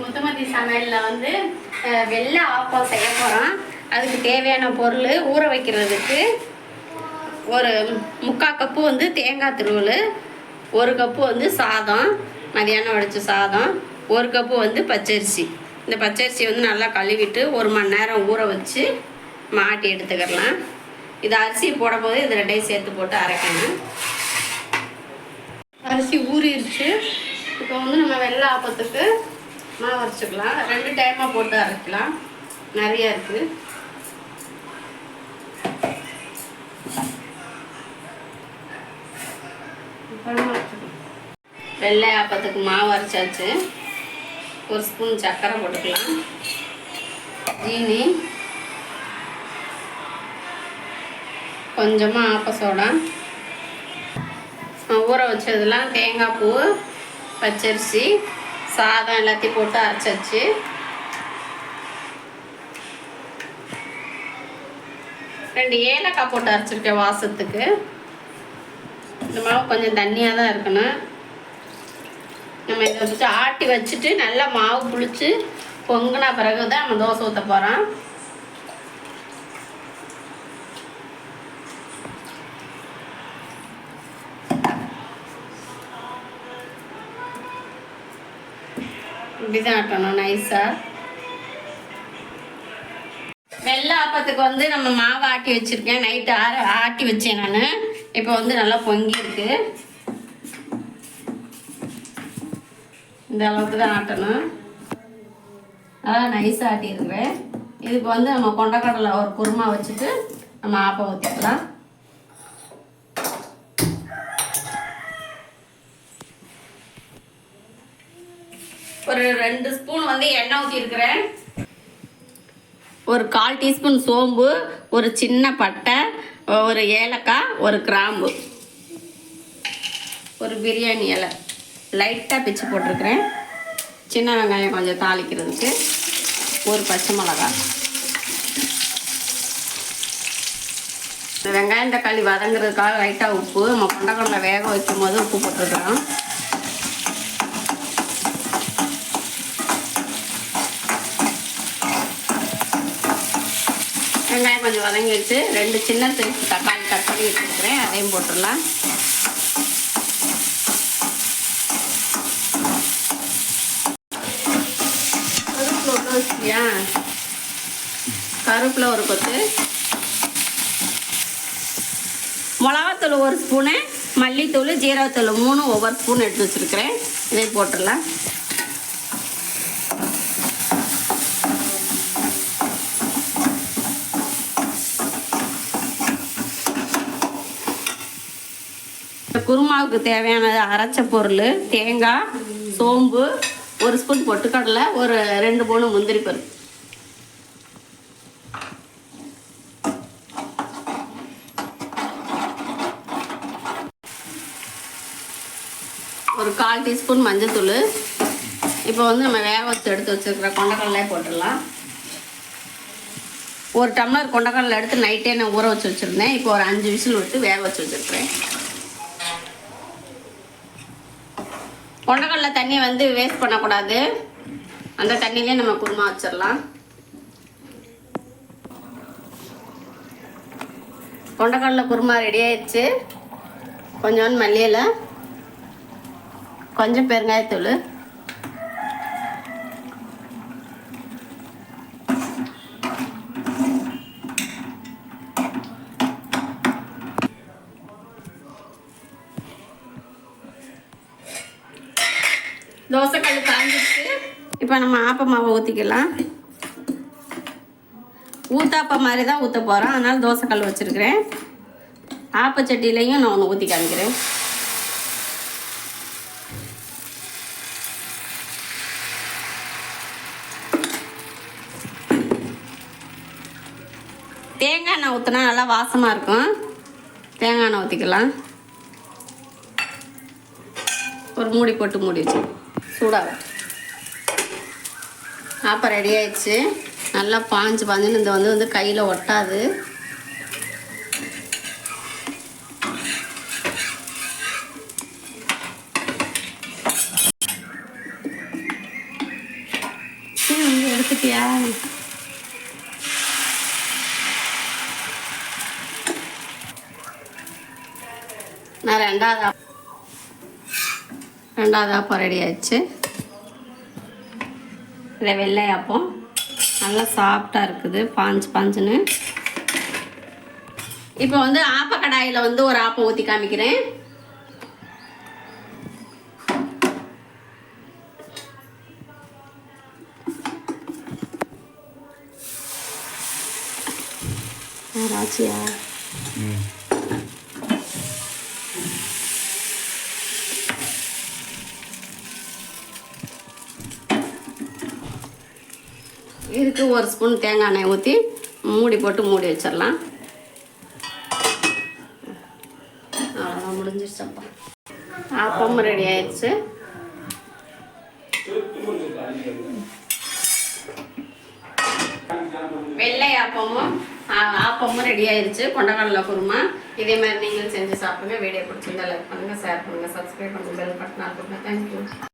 முத்துமதி சமையலில் வந்து வெள்ளை ஆப்பம் செய்ய போகிறோம் அதுக்கு தேவையான பொருள் ஊற வைக்கிறதுக்கு ஒரு முக்கால் கப்பு வந்து தேங்காய் திருவல் ஒரு கப்பு வந்து சாதம் மதியானம் வடித்த சாதம் ஒரு கப்பு வந்து பச்சரிசி. இந்த பச்சரிசி வந்து நல்லா கழுவிட்டு ஒரு மணி நேரம் ஊற வச்சு மாட்டி எடுத்துக்கிடலாம் இது அரிசி போடும்போது இது ரெண்டையும் சேர்த்து போட்டு அரைக்கணும். அரிசி ஊறிடுச்சு. இப்போ வந்து நம்ம வெள்ளை ஆப்பத்துக்கு மாவு அரைச்சிக்கலாம். ரெண்டு டைமாக போட்டு அரைக்கலாம். நிறைய இருக்குது வெள்ளை ஆப்பத்துக்கு மாவு அரைச்சாச்சு. ஒரு ஸ்பூன் சர்க்கரை போட்டுக்கலாம். ஜீனி. கொஞ்சமாக ஆப்ப சோடா. ஊற வச்சதெல்லாம் தேங்காய் பூ பச்சரிசி சாதம் எல்லாத்தையும் போட்டு அரைச்சாச்சு ரெண்டு ஏலக்காய் போட்டு அரைச்சிருக்கேன் வாசத்துக்கு. இந்த மாவு கொஞ்சம் தண்ணியாக தான் இருக்கணும். நம்ம இதை வச்சு ஆட்டி வச்சுட்டு நல்லா மாவு புளிச்சு பொங்கின பிறகு தான் நம்ம தோசை ஊற்ற போகிறோம் இப்படி தான் ஆட்டணும் நைஸாக வெள்ளை ஆப்பத்துக்கு வந்து நம்ம மாவு ஆட்டி வச்சுருக்கேன். நைட்டு ஆற ஆட்டி வச்சேன் நான். இப்போ வந்து நல்லா பொங்கி இருக்கு. இந்த அளவுக்கு தான் ஆட்டணும். அதான் நைஸாக ஆட்டியிருக்கிறேன். இதுக்கு வந்து நம்ம கொண்டக்கடலை ஒரு குருமா வச்சுட்டு நம்ம ஆப்பம் ஊற்றிக்கலாம் ஒரு ரெண்டு ஸ்பூன் வந்து எண்ணெய் ஊற்றிருக்கிறேன் ஒரு கால் டீஸ்பூன் சோம்பு ஒரு சின்ன பட்டை ஒரு ஏலக்காய் ஒரு கிராம்பு. ஒரு பிரியாணி இலை. லைட்டாக பிச்சு போட்டிருக்கிறேன். சின்ன வெங்காயம் கொஞ்சம் தாளிக்கிறதுக்கு. ஒரு பச்சை மிளகாய். இந்த வெங்காயம் தக்காளி வதங்குறதுக்காக லைட்டாக உப்பு. நம்ம கொண்டக்கடலை வேக வைக்கும் போது உப்பு போட்டிருக்கிறோம். வெங்காயம் கொஞ்சம் வதங்கி வச்சு ரெண்டு சின்ன சைஸ் தக்காளி கட் பண்ணி வச்சுருக்கிறேன். அதையும் போட்டுடலாம். கருப்பில் ஒரு கொத்து. மிளகாத்தூள் ஒரு ஸ்பூனு மல்லித்தூள் ஜீரகத்தூள் மூணு ஒவ்வொரு ஸ்பூன் எடுத்து வச்சுருக்கிறேன். இதை போட்டுடலாம். குருமாவுக்கு தேவையானது அரைச்ச பொருள் தேங்காய் சோம்பு ஒரு ஸ்பூன் பொட்டுக்கடலை ஒரு ரெண்டு மூணு முந்திரி பருப்பு. ஒரு கால் டீஸ்பூன் மஞ்சத்தூள். இப்போ வந்து நம்ம வேக வச்சு எடுத்து வச்சுருக்கிற கொண்டக்கடலையே போட்டுடலாம். ஒரு டம்ளர் கொண்டக்கடலை எடுத்து நைட்டே நான் ஊற வச்சு வச்சுருந்தேன். இப்போ ஒரு அஞ்சு விசில் விட்டு வேக வச்சு வச்சுருக்கிறேன். கொண்டக்கடலை தண்ணி வந்து வேஸ்ட் பண்ணக்கூடாது. அந்த தண்ணியிலே நம்ம குருமா வச்சிடலாம் கொண்டக்கடலை குருமா ரெடி ஆயிடுச்சு. கொஞ்சோண்டு மல்லியில். கொஞ்சம் பெருங்காயத்தூள். தோசைக்கல் காஞ்சிச்சு இப்போ நம்ம ஆப்ப மாவை ஊற்றிக்கலாம் ஊத்தாப்பம் மாதிரி தான் ஊற்ற போகிறோம் அதனால் தோசைக்கல் வச்சுருக்கிறேன். ஆப்பச்சட்டிலையும் நான் ஒன்று ஊற்றி காமிக்கிறேன். தேங்காய் எண்ணெய் ஊற்றினா நல்லா வாசமாக இருக்கும். தேங்காய் எண்ணெய் ஊற்றிக்கலாம் ஒரு மூடி போட்டு மூடி வச்சு சூடாகும் ஆப்பம் ரெடி ஆயிடுச்சு. நல்லா பாஞ்சு பாஞ்சுன்னு இந்த வந்து வந்து கையில் ஒட்டாது. எடுத்துட்டியா? நான் ரெண்டாவது ரெண்டாவது ஆப்பம் ரெடி ஆயிடுச்சு. இதை வெள்ளை ஆப்பம் நல்லா சாஃப்டாக இருக்குது. பாஞ்சு பாஞ்சுன்னு. இப்போ வந்து ஆப்ப கடாயில் வந்து ஒரு ஆப்பம் ஊற்றி காமிக்கிறேன். ஆராச்சியா இதுக்கு ஒரு ஸ்பூன் தேங்காய் எண்ணெய் ஊற்றி மூடி போட்டு மூடி வச்சிடலாம். அவ்வளோதான் முடிஞ்சிருச்சப்பா. ஆப்பமும் ரெடி ஆயிடுச்சு. வெள்ளை ஆப்பமும் ஆப்பமும் ரெடி ஆயிடுச்சு. கொண்டக்கடலை குருமா. இதே மாதிரி நீங்களும் செஞ்சு சாப்பிடுங்க. வீடியோ பிடிச்சிருந்தா லைக் பண்ணுங்கள் ஷேர் பண்ணுங்கள் சப்ஸ்கிரைப் பண்ணுங்க பெல் பட்டன் கொடுங்க. தேங்க்யூ